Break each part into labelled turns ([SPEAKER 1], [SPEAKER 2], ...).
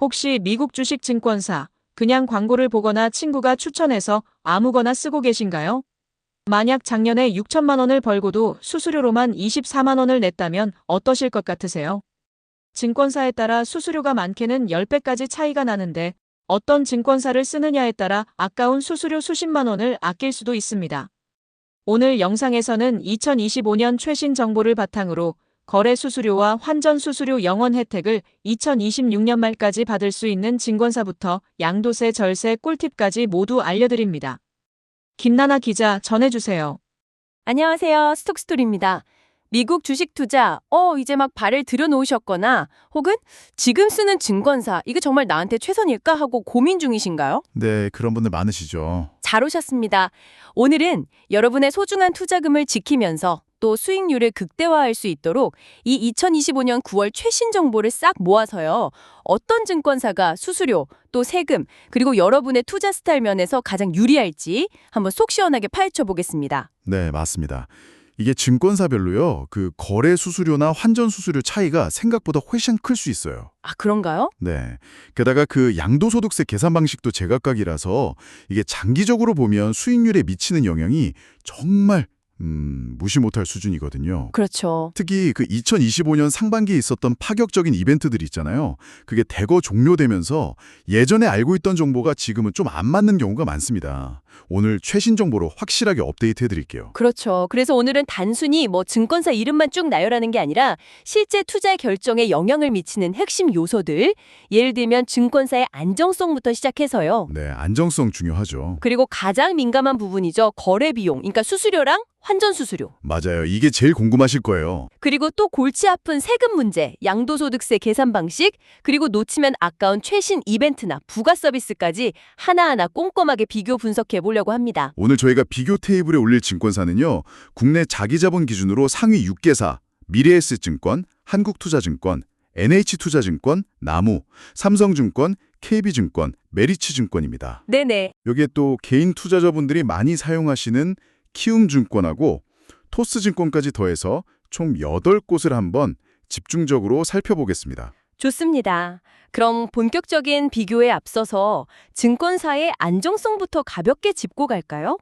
[SPEAKER 1] 혹시 미국 주식 증권사, 그냥 광고를 보거나 친구가 추천해서 아무거나 쓰고 계신가요? 만약 작년에 6천만 원을 벌고도 수수료로만 24만 원을 냈다면 어떠실 것 같으세요? 증권사에 따라 수수료가 많게는 10배까지 차이가 나는데 어떤 증권사를 쓰느냐에 따라 아까운 수수료 수십만 원을 아낄 수도 있습니다. 오늘 영상에서는 2025년 최신 정보를 바탕으로 거래 수수료와 환전 수수료 영원 혜택을 2026년 말까지 받을 수 있는 증권사부터 양도세 절세 꿀팁까지 모두 알려드립니다. 김나나 기자 전해주세요.
[SPEAKER 2] 안녕하세요. 스톡스토리입니다. 미국 주식 투자, 어, 이제 막 발을 들여놓으셨거나, 혹은 지금 쓰는 증권사, 이게 정말 나한테 최선일까 하고 고민 중이신가요?
[SPEAKER 3] 네, 그런 분들 많으시죠.
[SPEAKER 2] 잘 오셨습니다. 오늘은 여러분의 소중한 투자금을 지키면서 또 수익률을 극대화할 수 있도록 이 2025년 9월 최신 정보를 싹 모아서요. 어떤 증권사가 수수료, 또 세금, 그리고 여러분의 투자 스타일 면에서 가장 유리할지 한번 속 시원하게 파헤쳐 보겠습니다.
[SPEAKER 3] 네, 맞습니다. 이게 증권사별로요. 그 거래 수수료나 환전 수수료 차이가 생각보다 훨씬 클 수 있어요.
[SPEAKER 2] 아, 그런가요?
[SPEAKER 3] 네. 게다가 그 양도소득세 계산 방식도 제각각이라서 이게 장기적으로 보면 수익률에 미치는 영향이 정말 음, 무시 못할 수준이거든요.
[SPEAKER 2] 그렇죠.
[SPEAKER 3] 특히 그 2025년 상반기에 있었던 파격적인 이벤트들 있잖아요. 그게 대거 종료되면서 예전에 알고 있던 정보가 지금은 좀 안 맞는 경우가 많습니다. 오늘 최신 정보로 확실하게 업데이트 해드릴게요.
[SPEAKER 2] 그렇죠. 그래서 오늘은 단순히 뭐 증권사 이름만 쭉 나열하는 게 아니라 실제 투자 결정에 영향을 미치는 핵심 요소들, 예를 들면 증권사의 안정성부터 시작해서요.
[SPEAKER 3] 네, 안정성 중요하죠.
[SPEAKER 2] 그리고 가장 민감한 부분이죠. 거래 비용, 그러니까 수수료랑 환전 수수료.
[SPEAKER 3] 맞아요. 이게 제일 궁금하실 거예요.
[SPEAKER 2] 그리고 또 골치 아픈 세금 문제, 양도소득세 계산 방식, 그리고 놓치면 아까운 최신 이벤트나 부가 서비스까지 하나하나 꼼꼼하게 비교 분석해 보려고 합니다.
[SPEAKER 3] 오늘 저희가 비교 테이블에 올릴 증권사는요. 국내 자기자본 기준으로 상위 6개사, 미래에셋증권, 한국투자증권, NH투자증권, 나무, 삼성증권, KB증권, 메리츠증권입니다.
[SPEAKER 2] 네네.
[SPEAKER 3] 여기에 또 개인 투자자분들이 많이 사용하시는 키움증권하고 토스증권까지 더해서 총 8곳을 한번 집중적으로 살펴보겠습니다.
[SPEAKER 2] 좋습니다. 그럼 본격적인 비교에 앞서서 증권사의 안정성부터 가볍게 짚고 갈까요?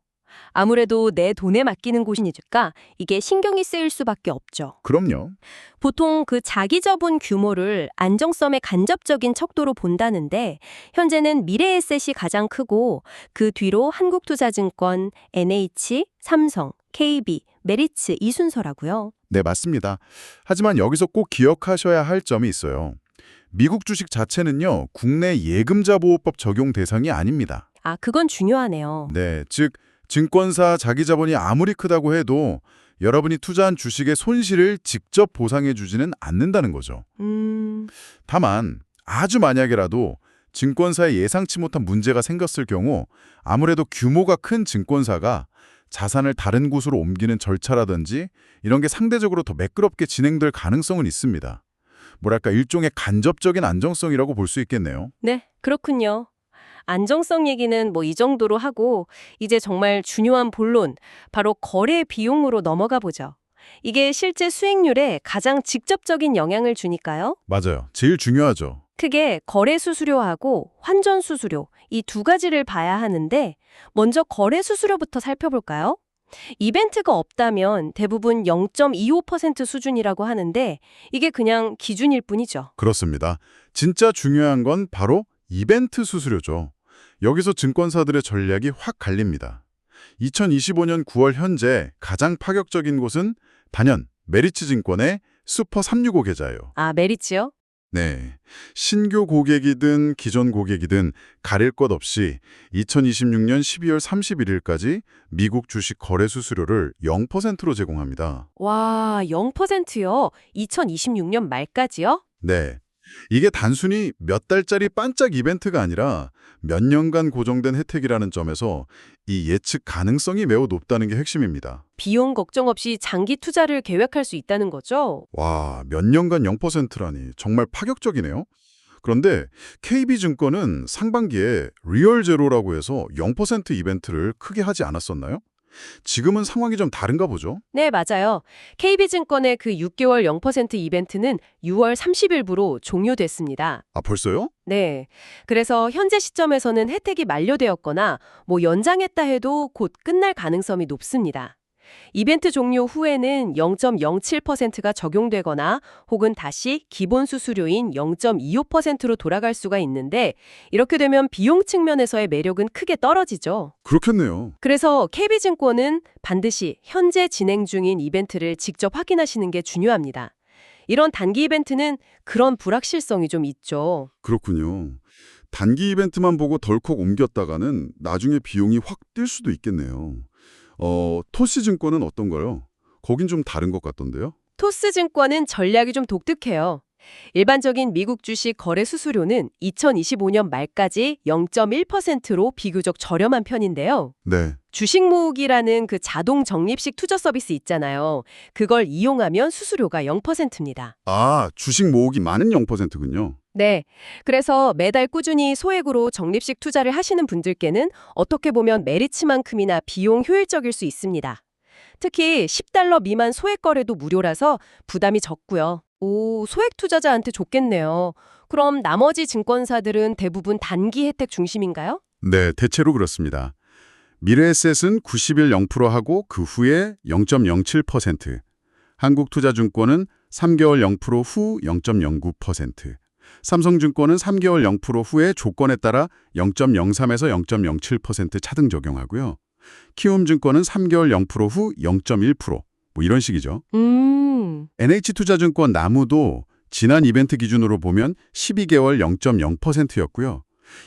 [SPEAKER 2] 아무래도 내 돈에 맡기는 곳이니까 이게 신경이 쓰일 수밖에 없죠.
[SPEAKER 3] 그럼요.
[SPEAKER 2] 보통 그 자기 자본 규모를 안정성의 간접적인 척도로 본다는데 현재는 미래에셋이 가장 크고 그 뒤로 한국투자증권, NH, 삼성, KB, 메리츠 이 순서라고요.
[SPEAKER 3] 네, 맞습니다. 하지만 여기서 꼭 기억하셔야 할 점이 있어요. 미국 주식 자체는요, 국내 예금자 보호법 적용 대상이 아닙니다.
[SPEAKER 2] 아, 그건 중요하네요.
[SPEAKER 3] 네, 즉 증권사 자기 자본이 아무리 크다고 해도 여러분이 투자한 주식의 손실을 직접 보상해 주지는 않는다는 거죠.
[SPEAKER 2] 음,
[SPEAKER 3] 다만 아주 만약에라도 증권사에 예상치 못한 문제가 생겼을 경우 아무래도 규모가 큰 증권사가 자산을 다른 곳으로 옮기는 절차라든지 이런 게 상대적으로 더 매끄럽게 진행될 가능성은 있습니다. 뭐랄까 일종의 간접적인 안정성이라고 볼 수 있겠네요.
[SPEAKER 2] 네, 그렇군요. 안정성 얘기는 뭐 이 정도로 하고 이제 정말 중요한 본론, 바로 거래 비용으로 넘어가 보죠. 이게 실제 수익률에 가장 직접적인 영향을 주니까요.
[SPEAKER 3] 맞아요. 제일 중요하죠.
[SPEAKER 2] 크게 거래 수수료하고 환전 수수료 이 두 가지를 봐야 하는데 먼저 거래 수수료부터 살펴볼까요? 이벤트가 없다면 대부분 0.25% 수준이라고 하는데 이게 그냥 기준일 뿐이죠.
[SPEAKER 3] 그렇습니다. 진짜 중요한 건 바로 이벤트 수수료죠. 여기서 증권사들의 전략이 확 갈립니다. 2025년 9월 현재 가장 파격적인 곳은 단연 메리츠 증권의 슈퍼 365 계좌예요.
[SPEAKER 2] 아, 메리츠요?
[SPEAKER 3] 네. 신규 고객이든 기존 고객이든 가릴 것 없이 2026년 12월 31일까지 미국 주식 거래 수수료를 0%로 제공합니다.
[SPEAKER 2] 와, 0%요? 2026년 말까지요?
[SPEAKER 3] 네. 이게 단순히 몇 달짜리 반짝 이벤트가 아니라 몇 년간 고정된 혜택이라는 점에서 이 예측 가능성이 매우 높다는 게 핵심입니다.
[SPEAKER 2] 비용 걱정 없이 장기 투자를 계획할 수 있다는 거죠?
[SPEAKER 3] 와, 몇 년간 0%라니 정말 파격적이네요. 그런데 KB증권은 상반기에 리얼 제로라고 해서 0% 이벤트를 크게 하지 않았었나요? 지금은 상황이 좀 다른가 보죠?
[SPEAKER 2] 네, 맞아요. KB증권의 그 6개월 0% 이벤트는 6월 30일부로 종료됐습니다.
[SPEAKER 3] 아, 벌써요?
[SPEAKER 2] 네. 그래서 현재 시점에서는 혜택이 만료되었거나 뭐 연장했다 해도 곧 끝날 가능성이 높습니다. 이벤트 종료 후에는 0.07%가 적용되거나 혹은 다시 기본 수수료인 0.25%로 돌아갈 수가 있는데 이렇게 되면 비용 측면에서의 매력은 크게 떨어지죠.
[SPEAKER 3] 그렇겠네요.
[SPEAKER 2] 그래서 KB증권은 반드시 현재 진행 중인 이벤트를 직접 확인하시는 게 중요합니다. 이런 단기 이벤트는 그런 불확실성이 좀 있죠.
[SPEAKER 3] 그렇군요. 단기 이벤트만 보고 덜컥 옮겼다가는 나중에 비용이 확 뛸 수도 있겠네요. 어, 토시증권은 어떤가요? 거긴 좀 다른 것 같던데요?
[SPEAKER 2] 토스증권은 전략이 좀 독특해요. 일반적인 미국 주식 거래 수수료는 2025년 말까지 0.1%로 비교적 저렴한 편인데요.
[SPEAKER 3] 네.
[SPEAKER 2] 주식 모으기라는 그 자동 적립식 투자 서비스 있잖아요. 그걸 이용하면 수수료가 0%입니다.
[SPEAKER 3] 아, 주식 모으기 많은 0%군요.
[SPEAKER 2] 네. 그래서 매달 꾸준히 소액으로 적립식 투자를 하시는 분들께는 어떻게 보면 메리츠만큼이나 비용 효율적일 수 있습니다. 특히 10달러 미만 소액 거래도 무료라서 부담이 적고요. 오, 소액 투자자한테 좋겠네요. 그럼 나머지 증권사들은 대부분 단기 혜택 중심인가요?
[SPEAKER 3] 네, 대체로 그렇습니다. 미래에셋은 90일 0%하고 그 후에 0.07%, 한국투자증권은 3개월 0%후 0.09%, 삼성증권은 3개월 0% 후에 조건에 따라 0.03에서 0.07% 차등 적용하고요. 키움증권은 3개월 0%후 0.1%, 뭐 이런 식이죠.
[SPEAKER 2] 음,
[SPEAKER 3] NH투자증권 나무도 지난 이벤트 기준으로 보면 12개월 0.0%였고요.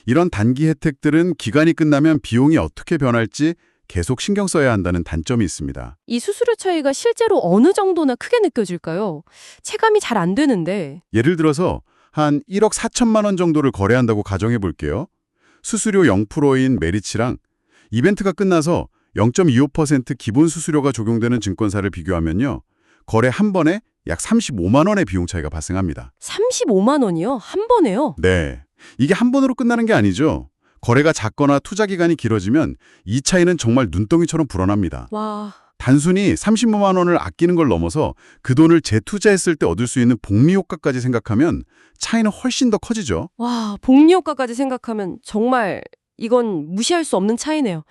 [SPEAKER 3] 이런 단기 혜택들은 기간이 끝나면 비용이 어떻게 변할지 계속 신경 써야 한다는 단점이 있습니다.
[SPEAKER 2] 이 수수료 차이가 실제로 어느 정도나 크게 느껴질까요? 체감이 잘 안 되는데.
[SPEAKER 3] 예를 들어서 한 1억 4천만 원 정도를 거래한다고 가정해 볼게요. 수수료 0%인 메리츠랑 이벤트가 끝나서 0.25% 기본 수수료가 적용되는 증권사를 비교하면요. 거래 한 번에 약 35만 원의 비용 차이가 발생합니다.
[SPEAKER 2] 35만 원이요? 한 번에요?
[SPEAKER 3] 네. 이게 한 번으로 끝나는 게 아니죠. 거래가 작거나 투자 기간이 길어지면 이 차이는 정말 눈덩이처럼 불어납니다.
[SPEAKER 2] 와,
[SPEAKER 3] 단순히 35만 원을 아끼는 걸 넘어서 그 돈을 재투자했을 때 얻을 수 있는 복리 효과까지 생각하면 차이는 훨씬 더 커지죠.
[SPEAKER 2] 와, 복리 효과까지 생각하면 정말 이건 무시할 수 없는 차이네요.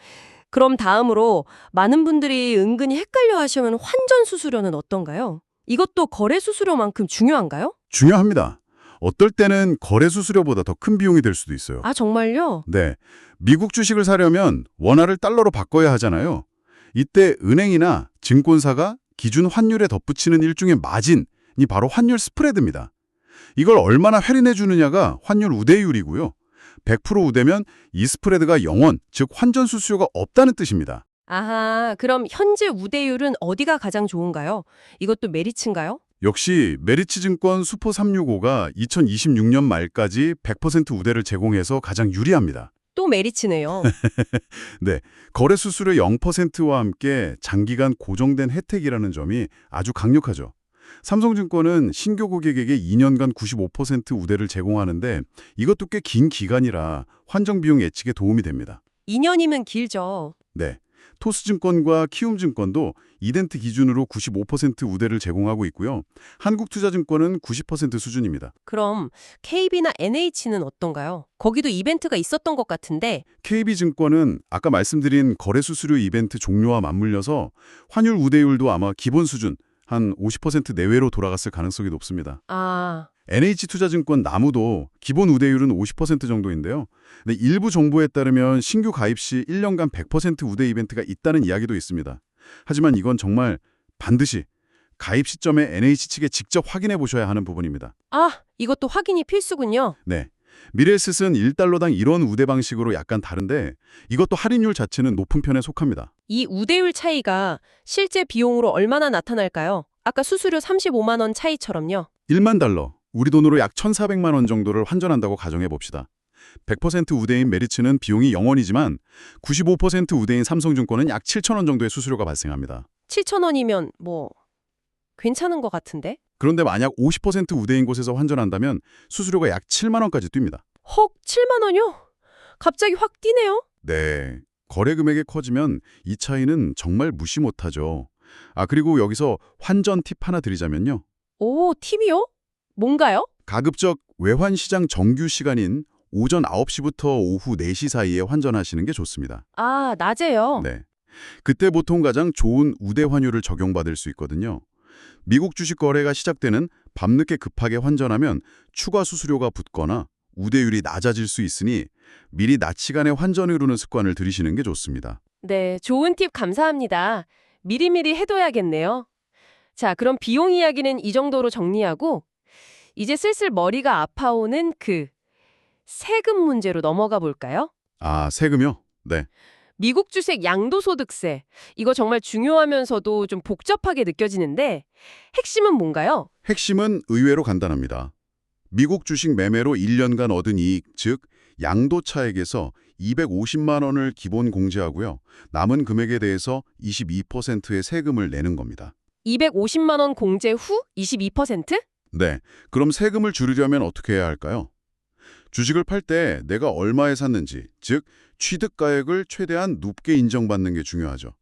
[SPEAKER 2] 그럼 다음으로 많은 분들이 은근히 헷갈려 하시는 환전 수수료는 어떤가요? 이것도 거래 수수료만큼 중요한가요?
[SPEAKER 3] 중요합니다. 어떨 때는 거래 수수료보다 더 큰 비용이 될 수도 있어요.
[SPEAKER 2] 아, 정말요?
[SPEAKER 3] 네. 미국 주식을 사려면 원화를 달러로 바꿔야 하잖아요. 이때 은행이나 증권사가 기준 환율에 덧붙이는 일종의 마진이 바로 환율 스프레드입니다. 이걸 얼마나 할인해 주느냐가 환율 우대율이고요. 100% 우대면 이 스프레드가 0원, 즉 환전 수수료가 없다는 뜻입니다.
[SPEAKER 2] 아하, 그럼 현재 우대율은 어디가 가장 좋은가요? 이것도 메리츠인가요?
[SPEAKER 3] 역시 메리츠 증권 수포 365가 2026년 말까지 100% 우대를 제공해서 가장 유리합니다.
[SPEAKER 2] 또 메리츠네요.
[SPEAKER 3] 네, 거래 수수료 0%와 함께 장기간 고정된 혜택이라는 점이 아주 강력하죠. 삼성증권은 신규 고객에게 2년간 95% 우대를 제공하는데 이것도 꽤 긴 기간이라 환정 비용 예측에 도움이 됩니다.
[SPEAKER 2] 2년이면 길죠.
[SPEAKER 3] 네, 토스증권과 키움증권도 이덴트 기준으로 95% 우대를 제공하고 있고요. 한국투자증권은 90% 수준입니다.
[SPEAKER 2] 그럼 KB나 NH는 어떤가요? 거기도 이벤트가 있었던 것 같은데
[SPEAKER 3] KB증권은 아까 말씀드린 거래 수수료 이벤트 종료와 맞물려서 환율 우대율도 아마 기본 수준 한 50% 내외로 돌아갔을 가능성이 높습니다.
[SPEAKER 2] 아,
[SPEAKER 3] NH투자증권 나무도 기본 우대율은 50% 정도인데요. 근데 일부 정보에 따르면 신규 가입 시 1년간 100% 우대 이벤트가 있다는 이야기도 있습니다. 하지만 이건 정말 반드시 가입 시점에 NH 측에 직접 확인해 보셔야 하는 부분입니다.
[SPEAKER 2] 아, 이것도 확인이 필수군요.
[SPEAKER 3] 네. 미래에셋은 1달러당 1원 우대 방식으로 약간 다른데 이것도 할인율 자체는 높은 편에 속합니다.
[SPEAKER 2] 이 우대율 차이가 실제 비용으로 얼마나 나타날까요? 아까 수수료 35만 원 차이처럼요.
[SPEAKER 3] 1만 달러, 우리 돈으로 약 1,400만 원 정도를 환전한다고 가정해 봅시다. 100% 우대인 메리츠는 비용이 0원이지만 95% 우대인 삼성증권은 약 7천 원 정도의 수수료가 발생합니다.
[SPEAKER 2] 7천 원이면 뭐 괜찮은 것 같은데?
[SPEAKER 3] 그런데 만약 50% 우대인 곳에서 환전한다면 수수료가 약 7만 원까지 뜁니다.
[SPEAKER 2] 헉, 7만 원이요? 갑자기 확 뛰네요.
[SPEAKER 3] 네. 거래 금액이 커지면 이 차이는 정말 무시 못하죠. 아, 그리고 여기서 환전 팁 하나 드리자면요.
[SPEAKER 2] 오, 팁이요? 뭔가요?
[SPEAKER 3] 가급적 외환 시장 정규 시간인 오전 9시부터 오후 4시 사이에 환전하시는 게 좋습니다.
[SPEAKER 2] 아, 낮에요.
[SPEAKER 3] 네. 그때 보통 가장 좋은 우대 환율을 적용받을 수 있거든요. 미국 주식 거래가 시작되는 밤늦게 급하게 환전하면 추가 수수료가 붙거나 우대율이 낮아질 수 있으니 미리 낮 시간에 환전을 누르는 습관을 들이시는 게 좋습니다.
[SPEAKER 2] 네, 좋은 팁 감사합니다. 미리미리 해둬야겠네요. 자, 그럼 비용 이야기는 이 정도로 정리하고 이제 슬슬 머리가 아파오는 그 세금 문제로 넘어가 볼까요?
[SPEAKER 3] 아, 세금요? 네.
[SPEAKER 2] 미국 주식 양도소득세. 이거 정말 중요하면서도 좀 복잡하게 느껴지는데 핵심은 뭔가요?
[SPEAKER 3] 핵심은 의외로 간단합니다. 미국 주식 매매로 1년간 얻은 이익, 즉 양도 차액에서 250만 원을 기본 공제하고요. 남은 금액에 대해서 22%의 세금을 내는 겁니다.
[SPEAKER 2] 250만 원 공제 후 22%?
[SPEAKER 3] 네. 그럼 세금을 줄이려면 어떻게 해야 할까요? 주식을 팔 때 내가 얼마에 샀는지, 즉 취득가액을 최대한 높게 인정받는 게 중요하죠.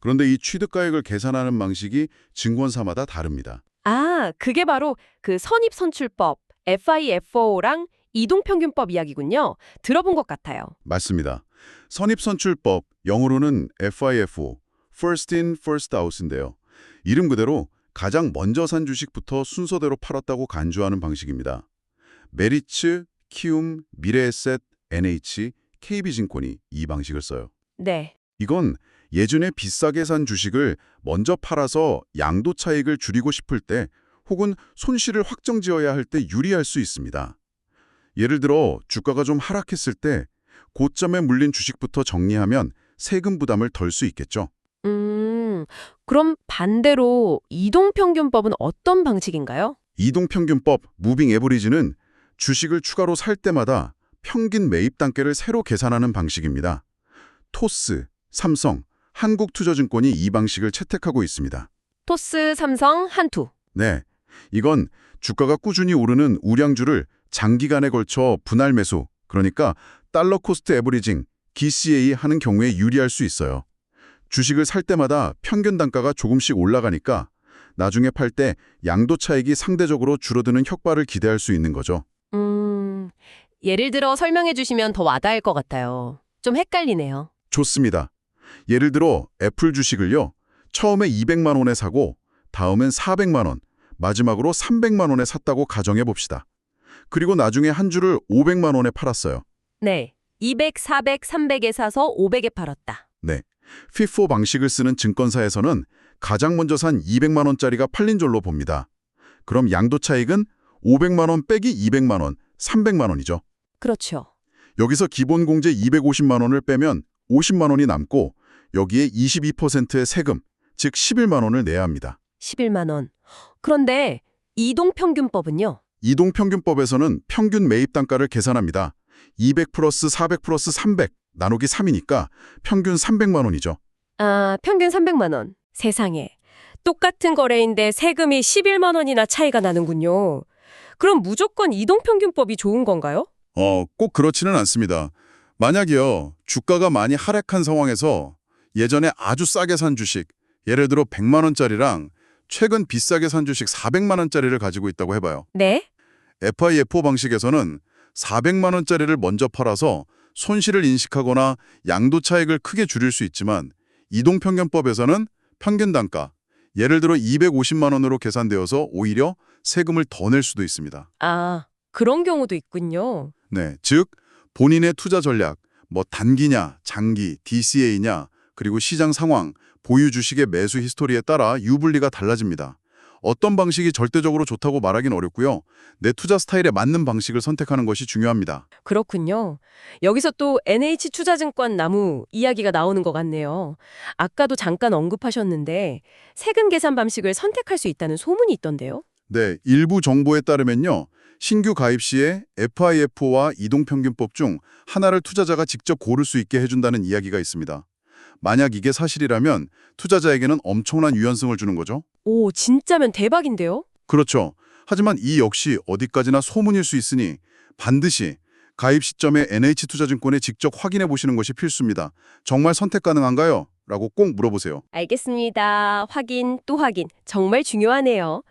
[SPEAKER 3] 그런데 이 취득가액을 계산하는 방식이 증권사마다 다릅니다.
[SPEAKER 2] 아, 그게 바로 그 선입선출법, FIFO랑 이동평균법 이야기군요. 들어본 것 같아요.
[SPEAKER 3] 맞습니다. 선입선출법, 영어로는 FIFO, First in, First out인데요. 이름 그대로 가장 먼저 산 주식부터 순서대로 팔았다고 간주하는 방식입니다. 메리츠, 키움, 미래에셋, NH, KB증권이 이 방식을 써요.
[SPEAKER 2] 네.
[SPEAKER 3] 이건 예전에 비싸게 산 주식을 먼저 팔아서 양도 차익을 줄이고 싶을 때 혹은 손실을 확정지어야 할 때 유리할 수 있습니다. 예를 들어 주가가 좀 하락했을 때 고점에 물린 주식부터 정리하면 세금 부담을 덜 수 있겠죠.
[SPEAKER 2] 음, 그럼 반대로 이동평균법은 어떤 방식인가요?
[SPEAKER 3] 이동평균법 무빙 에버리지는 주식을 추가로 살 때마다 평균 매입 단계를 새로 계산하는 방식입니다. 토스, 삼성, 한국투자증권이 이 방식을 채택하고 있습니다.
[SPEAKER 2] 토스, 삼성, 한투.
[SPEAKER 3] 네, 이건 주가가 꾸준히 오르는 우량주를 장기간에 걸쳐 분할 매수, 그러니까 달러 코스트 에버리징, DCA 하는 경우에 유리할 수 있어요. 주식을 살 때마다 평균 단가가 조금씩 올라가니까 나중에 팔 때 양도 차익이 상대적으로 줄어드는 효과를 기대할 수 있는 거죠.
[SPEAKER 2] 음, 예를 들어 설명해 주시면 더 와닿을 것 같아요. 좀 헷갈리네요.
[SPEAKER 3] 좋습니다. 예를 들어 애플 주식을요. 처음에 200만 원에 사고 다음엔 400만 원, 마지막으로 300만 원에 샀다고 가정해 봅시다. 그리고 나중에 한 주를 500만 원에 팔았어요.
[SPEAKER 2] 네. 200, 400, 300에 사서 500에 팔았다.
[SPEAKER 3] 네. FIFO 방식을 쓰는 증권사에서는 가장 먼저 산 200만 원짜리가 팔린 줄로 봅니다. 그럼 양도 차익은 500만 원 빼기 200만 원, 300만 원이죠.
[SPEAKER 2] 그렇죠.
[SPEAKER 3] 여기서 기본 공제 250만 원을 빼면 50만 원이 남고 여기에 22%의 세금, 즉 11만 원을 내야 합니다.
[SPEAKER 2] 11만 원. 그런데 이동평균법은요?
[SPEAKER 3] 이동평균법에서는 평균 매입 단가를 계산합니다. 200 플러스 400 플러스 300 나누기 3이니까 평균 300만 원이죠.
[SPEAKER 2] 아, 평균 300만 원. 세상에. 똑같은 거래인데 세금이 11만 원이나 차이가 나는군요. 그럼 무조건 이동평균법이 좋은 건가요?
[SPEAKER 3] 어, 꼭 그렇지는 않습니다. 만약이요, 주가가 많이 하락한 상황에서 예전에 아주 싸게 산 주식, 예를 들어 100만 원짜리랑 최근 비싸게 산 주식 400만 원짜리를 가지고 있다고 해봐요.
[SPEAKER 2] 네.
[SPEAKER 3] FIFO 방식에서는 400만 원짜리를 먼저 팔아서 손실을 인식하거나 양도 차익을 크게 줄일 수 있지만 이동평균법에서는 평균 단가, 예를 들어 250만 원으로 계산되어서 오히려 세금을 더 낼 수도 있습니다.
[SPEAKER 2] 아, 그런 경우도 있군요.
[SPEAKER 3] 네, 즉 본인의 투자 전략, 뭐 단기냐, 장기, DCA냐, 그리고 시장 상황, 보유 주식의 매수 히스토리에 따라 유불리가 달라집니다. 어떤 방식이 절대적으로 좋다고 말하긴 어렵고요. 내 투자 스타일에 맞는 방식을 선택하는 것이 중요합니다.
[SPEAKER 2] 그렇군요. 여기서 또 NH투자증권 나무 이야기가 나오는 것 같네요. 아까도 잠깐 언급하셨는데 세금 계산 방식을 선택할 수 있다는 소문이 있던데요.
[SPEAKER 3] 네, 일부 정보에 따르면요. 신규 가입 시에 FIFO와 이동평균법 중 하나를 투자자가 직접 고를 수 있게 해준다는 이야기가 있습니다. 만약 이게 사실이라면 투자자에게는 엄청난 유연성을 주는 거죠.
[SPEAKER 2] 오, 진짜면 대박인데요?
[SPEAKER 3] 그렇죠. 하지만 이 역시 어디까지나 소문일 수 있으니 반드시 가입 시점에 NH투자증권에 직접 확인해 보시는 것이 필수입니다. 정말 선택 가능한가요? 라고 꼭 물어보세요.
[SPEAKER 2] 알겠습니다. 확인 또 확인. 정말 중요하네요.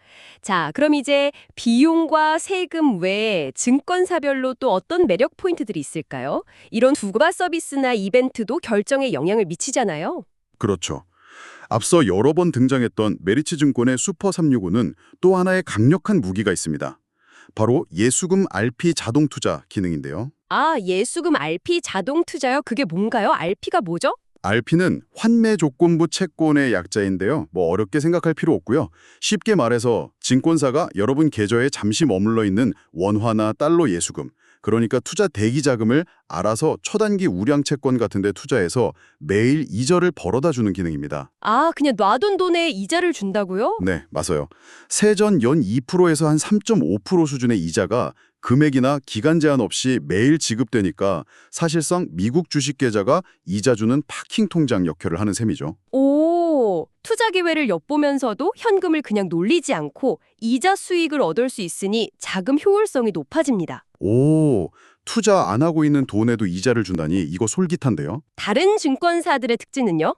[SPEAKER 2] 자, 그럼 이제 비용과 세금 외에 증권사별로 또 어떤 매력 포인트들이 있을까요? 이런 두가 서비스나 이벤트도 결정에 영향을 미치잖아요.
[SPEAKER 3] 그렇죠. 앞서 여러 번 등장했던 메리츠 증권의 슈퍼 365는 또 하나의 강력한 무기가 있습니다. 바로 예수금 RP 자동 투자 기능인데요.
[SPEAKER 2] 아, 예수금 RP 자동 투자요? 그게 뭔가요? RP가 뭐죠?
[SPEAKER 3] RP는 환매 조건부 채권의 약자인데요. 뭐 어렵게 생각할 필요 없고요. 쉽게 말해서 증권사가 여러분 계좌에 잠시 머물러 있는 원화나 달러 예수금, 그러니까 투자 대기 자금을 알아서 초단기 우량 채권 같은 데 투자해서 매일 이자를 벌어다 주는 기능입니다.
[SPEAKER 2] 아, 그냥 놔둔 돈에 이자를 준다고요?
[SPEAKER 3] 네, 맞아요. 세전 연 2%에서 한 3.5% 수준의 이자가 금액이나 기간 제한 없이 매일 지급되니까 사실상 미국 주식 계좌가 이자 주는 파킹 통장 역할을 하는 셈이죠.
[SPEAKER 2] 오, 투자 기회를 엿보면서도 현금을 그냥 놀리지 않고 이자 수익을 얻을 수 있으니 자금 효율성이 높아집니다.
[SPEAKER 3] 오, 투자 안 하고 있는 돈에도 이자를 준다니 이거 솔깃한데요.
[SPEAKER 2] 다른 증권사들의 특징은요?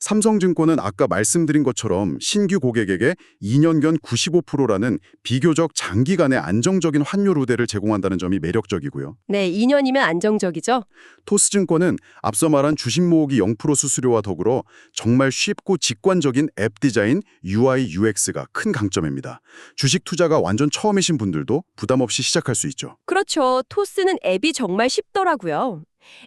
[SPEAKER 3] 삼성증권은 아까 말씀드린 것처럼 신규 고객에게 2년간 95%라는 비교적 장기간의 안정적인 환율 우대를 제공한다는 점이 매력적이고요.
[SPEAKER 2] 네, 2년이면 안정적이죠.
[SPEAKER 3] 토스증권은 앞서 말한 주식 모으기 0% 수수료와 더불어 정말 쉽고 직관적인 앱 디자인 UI UX가 큰 강점입니다. 주식 투자가 완전 처음이신 분들도 부담 없이 시작할 수 있죠.
[SPEAKER 2] 그렇죠. 토스는 앱이 정말 쉽더라고요.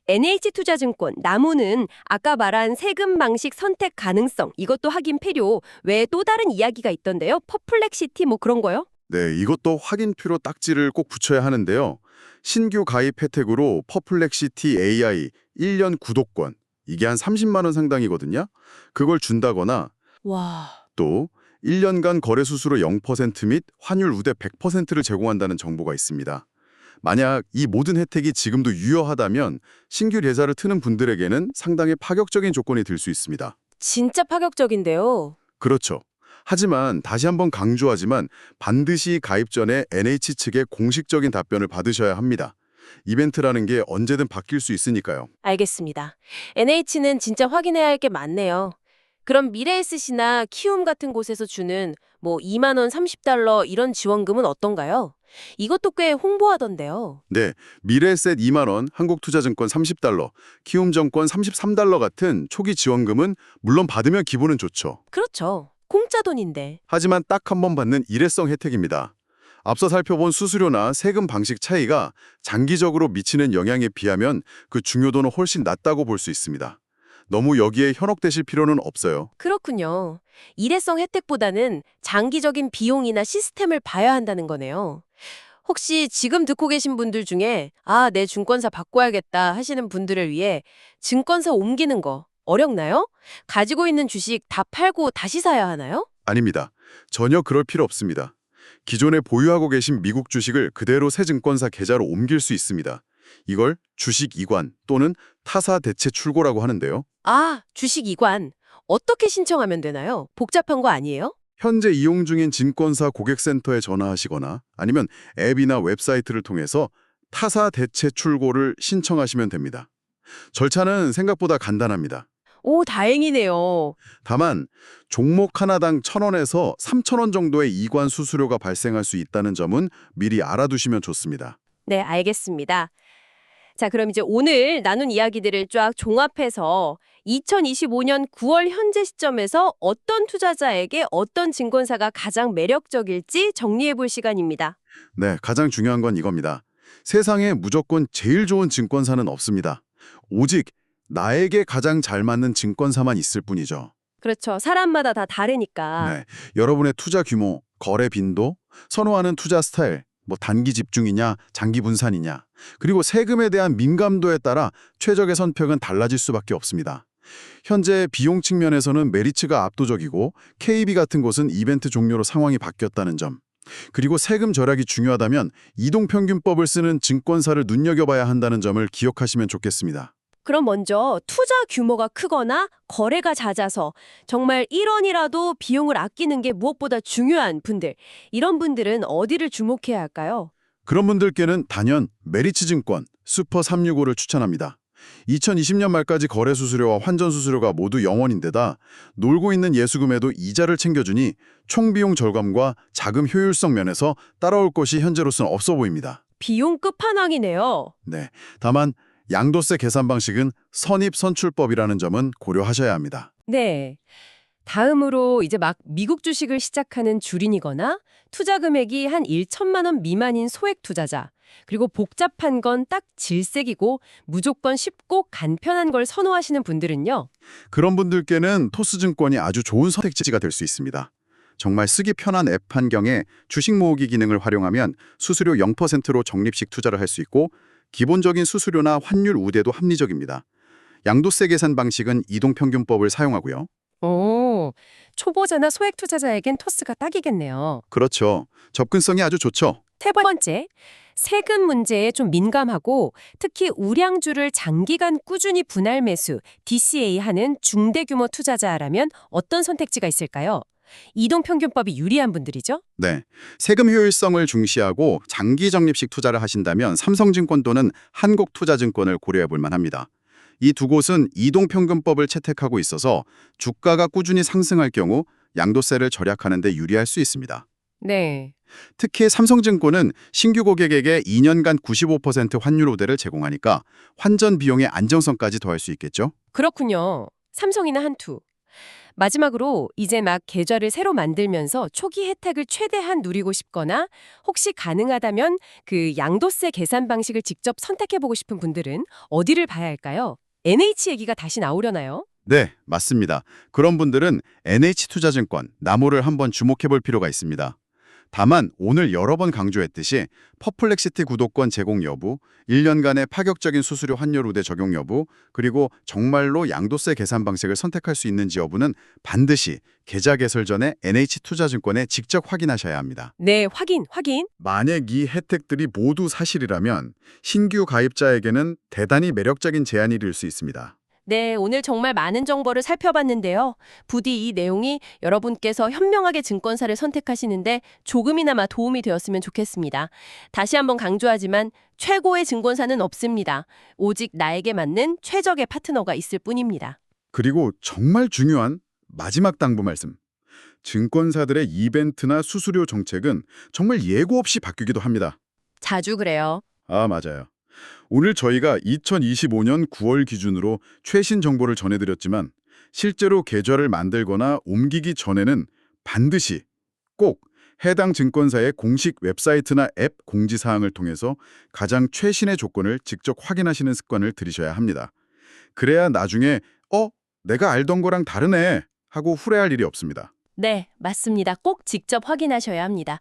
[SPEAKER 2] NH투자증권, 나무는 아까 말한 세금 방식 선택 가능성, 이것도 확인 필요, 외에 또 다른 이야기가 있던데요. 퍼플렉시티 뭐 그런 거요?
[SPEAKER 3] 네, 이것도 확인표로 딱지를 꼭 붙여야 하는데요. 신규 가입 혜택으로 퍼플렉시티 AI 1년 구독권, 이게 한 30만 원 상당이거든요. 그걸 준다거나
[SPEAKER 2] 와,
[SPEAKER 3] 또 1년간 거래 수수료 0%및 환율 우대 100%를 제공한다는 정보가 있습니다. 만약 이 모든 혜택이 지금도 유효하다면 신규 계좌를 트는 분들에게는 상당히 파격적인 조건이 될수 있습니다.
[SPEAKER 2] 진짜 파격적인데요.
[SPEAKER 3] 그렇죠. 하지만 다시 한번 강조하지만 반드시 가입 전에 NH 측의 공식적인 답변을 받으셔야 합니다. 이벤트라는 게 언제든 바뀔 수 있으니까요.
[SPEAKER 4] 알겠습니다. NH는 진짜 확인해야 할 게 많네요. 그럼 미래에셋이나 키움 같은 곳에서 주는 뭐 2만 원 30달러 이런 지원금은 어떤가요? 이것도 꽤 홍보하던데요.
[SPEAKER 3] 네, 미래에셋 2만 원, 한국투자증권 30달러, 키움증권 33달러 같은 초기 지원금은 물론 받으면 기분은 좋죠.
[SPEAKER 4] 그렇죠. 공짜 돈인데.
[SPEAKER 3] 하지만 딱 한 번 받는 일회성 혜택입니다. 앞서 살펴본 수수료나 세금 방식 차이가 장기적으로 미치는 영향에 비하면 그 중요도는 훨씬 낮다고 볼 수 있습니다. 너무 여기에 현혹되실 필요는 없어요.
[SPEAKER 4] 그렇군요. 일회성 혜택보다는 장기적인 비용이나 시스템을 봐야 한다는 거네요. 혹시 지금 듣고 계신 분들 중에 아, 내 증권사 바꿔야겠다 하시는 분들을 위해 증권사 옮기는 거 어렵나요? 가지고 있는 주식 다 팔고 다시 사야 하나요?
[SPEAKER 3] 아닙니다. 전혀 그럴 필요 없습니다. 기존에 보유하고 계신 미국 주식을 그대로 새 증권사 계좌로 옮길 수 있습니다. 이걸 주식 이관 또는 타사 대체 출고라고 하는데요.
[SPEAKER 4] 아, 주식 이관. 어떻게 신청하면 되나요? 복잡한 거 아니에요?
[SPEAKER 3] 현재 이용 중인 증권사 고객센터에 전화하시거나 아니면 앱이나 웹사이트를 통해서 타사 대체 출고를 신청하시면 됩니다. 절차는 생각보다 간단합니다.
[SPEAKER 4] 오, 다행이네요.
[SPEAKER 3] 다만 종목 하나당 1,000원에서 3,000원 정도의 이관 수수료가 발생할 수 있다는 점은 미리 알아두시면 좋습니다.
[SPEAKER 4] 네, 알겠습니다. 자, 그럼 이제 오늘 나눈 이야기들을 쫙 종합해서 2025년 9월 현재 시점에서 어떤 투자자에게 어떤 증권사가 가장 매력적일지 정리해 볼 시간입니다.
[SPEAKER 3] 네, 가장 중요한 건 이겁니다. 세상에 무조건 제일 좋은 증권사는 없습니다. 오직 나에게 가장 잘 맞는 증권사만 있을 뿐이죠.
[SPEAKER 4] 그렇죠. 사람마다 다 다르니까.
[SPEAKER 3] 네, 여러분의 투자 규모, 거래 빈도, 선호하는 투자 스타일, 뭐 단기 집중이냐, 장기 분산이냐, 그리고 세금에 대한 민감도에 따라 최적의 선택은 달라질 수밖에 없습니다. 현재 비용 측면에서는 메리츠가 압도적이고 KB 같은 곳은 이벤트 종료로 상황이 바뀌었다는 점. 그리고 세금 절약이 중요하다면 이동평균법을 쓰는 증권사를 눈여겨봐야 한다는 점을 기억하시면 좋겠습니다.
[SPEAKER 4] 그럼 먼저 투자 규모가 크거나 거래가 잦아서 정말 1원이라도 비용을 아끼는 게 무엇보다 중요한 분들. 이런 분들은 어디를 주목해야 할까요?
[SPEAKER 3] 그런 분들께는 단연 메리츠 증권, 슈퍼 365를 추천합니다. 2020년 말까지 거래 수수료와 환전 수수료가 모두 0원인데다 놀고 있는 예수금에도 이자를 챙겨주니 총 비용 절감과 자금 효율성 면에서 따라올 것이 현재로서는 없어 보입니다.
[SPEAKER 4] 비용 끝판왕이네요.
[SPEAKER 3] 네. 다만 양도세 계산 방식은 선입선출법이라는 점은 고려하셔야 합니다.
[SPEAKER 2] 네. 다음으로 이제 막 미국 주식을 시작하는 주린이거나 투자 금액이 한 1천만 원 미만인 소액 투자자, 그리고 복잡한 건 딱 질색이고 무조건 쉽고 간편한 걸 선호하시는 분들은요.
[SPEAKER 3] 그런 분들께는 토스증권이 아주 좋은 선택지가 될 수 있습니다. 정말 쓰기 편한 앱 환경에 주식 모으기 기능을 활용하면 수수료 0%로 적립식 투자를 할 수 있고 기본적인 수수료나 환율 우대도 합리적입니다. 양도세 계산 방식은 이동평균법을 사용하고요.
[SPEAKER 2] 오, 초보자나 소액 투자자에겐 토스가 딱이겠네요.
[SPEAKER 3] 그렇죠. 접근성이 아주 좋죠.
[SPEAKER 2] 세 번째, 세금 문제에 좀 민감하고 특히 우량주를 장기간 꾸준히 분할 매수, DCA 하는 중대규모 투자자라면 어떤 선택지가 있을까요? 이동평균법이 유리한 분들이죠?
[SPEAKER 3] 네. 세금 효율성을 중시하고 장기 적립식 투자를 하신다면 삼성증권 또는 한국투자증권을 고려해 볼 만합니다. 이 두 곳은 이동평균법을 채택하고 있어서 주가가 꾸준히 상승할 경우 양도세를 절약하는 데 유리할 수 있습니다.
[SPEAKER 2] 네.
[SPEAKER 3] 특히 삼성증권은 신규 고객에게 2년간 95% 환율 우대를 제공하니까 환전 비용의 안정성까지 더할 수 있겠죠?
[SPEAKER 2] 그렇군요. 삼성이나 한투. 마지막으로 이제 막 계좌를 새로 만들면서 초기 혜택을 최대한 누리고 싶거나 혹시 가능하다면 그 양도세 계산 방식을 직접 선택해보고 싶은 분들은 어디를 봐야 할까요? NH 얘기가 다시 나오려나요?
[SPEAKER 3] 네, 맞습니다. 그런 분들은 NH투자증권, 나무를 한번 주목해 볼 필요가 있습니다. 다만 오늘 여러 번 강조했듯이 퍼플렉시티 구독권 제공 여부, 1년간의 파격적인 수수료 환율 우대 적용 여부, 그리고 정말로 양도세 계산 방식을 선택할 수 있는지 여부는 반드시 계좌 개설 전에 NH투자증권에 직접 확인하셔야 합니다.
[SPEAKER 2] 네, 확인, 확인.
[SPEAKER 3] 만약 이 혜택들이 모두 사실이라면 신규 가입자에게는 대단히 매력적인 제안이 될 수 있습니다.
[SPEAKER 2] 네, 오늘 정말 많은 정보를 살펴봤는데요. 부디 이 내용이 여러분께서 현명하게 증권사를 선택하시는데 조금이나마 도움이 되었으면 좋겠습니다. 다시 한번 강조하지만 최고의 증권사는 없습니다. 오직 나에게 맞는 최적의 파트너가 있을 뿐입니다.
[SPEAKER 3] 그리고 정말 중요한 마지막 당부 말씀. 증권사들의 이벤트나 수수료 정책은 정말 예고 없이 바뀌기도 합니다.
[SPEAKER 2] 자주 그래요.
[SPEAKER 3] 아, 맞아요. 오늘 저희가 2025년 9월 기준으로 최신 정보를 전해드렸지만 실제로 계좌를 만들거나 옮기기 전에는 반드시 꼭 해당 증권사의 공식 웹사이트나 앱 공지사항을 통해서 가장 최신의 조건을 직접 확인하시는 습관을 들이셔야 합니다. 그래야 나중에 어? 내가 알던 거랑 다르네 하고 후회할 일이 없습니다.
[SPEAKER 2] 네, 맞습니다. 꼭 직접 확인하셔야 합니다.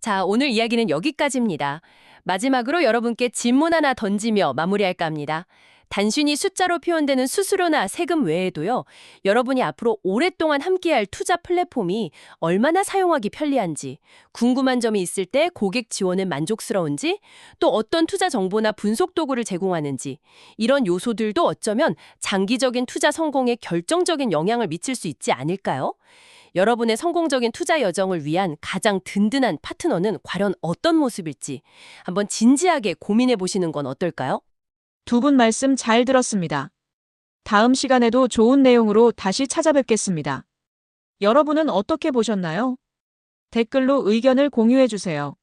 [SPEAKER 2] 자, 오늘 이야기는 여기까지입니다. 마지막으로 여러분께 질문 하나 던지며 마무리할까 합니다. 단순히 숫자로 표현되는 수수료나 세금 외에도요, 여러분이 앞으로 오랫동안 함께할 투자 플랫폼이 얼마나 사용하기 편리한지, 궁금한 점이 있을 때 고객 지원은 만족스러운지, 또 어떤 투자 정보나 분석 도구를 제공하는지, 이런 요소들도 어쩌면 장기적인 투자 성공에 결정적인 영향을 미칠 수 있지 않을까요? 여러분의 성공적인 투자 여정을 위한 가장 든든한 파트너는 과연 어떤 모습일지 한번 진지하게 고민해 보시는 건 어떨까요?
[SPEAKER 1] 두 분 말씀 잘 들었습니다. 다음 시간에도 좋은 내용으로 다시 찾아뵙겠습니다. 여러분은 어떻게 보셨나요? 댓글로 의견을 공유해 주세요.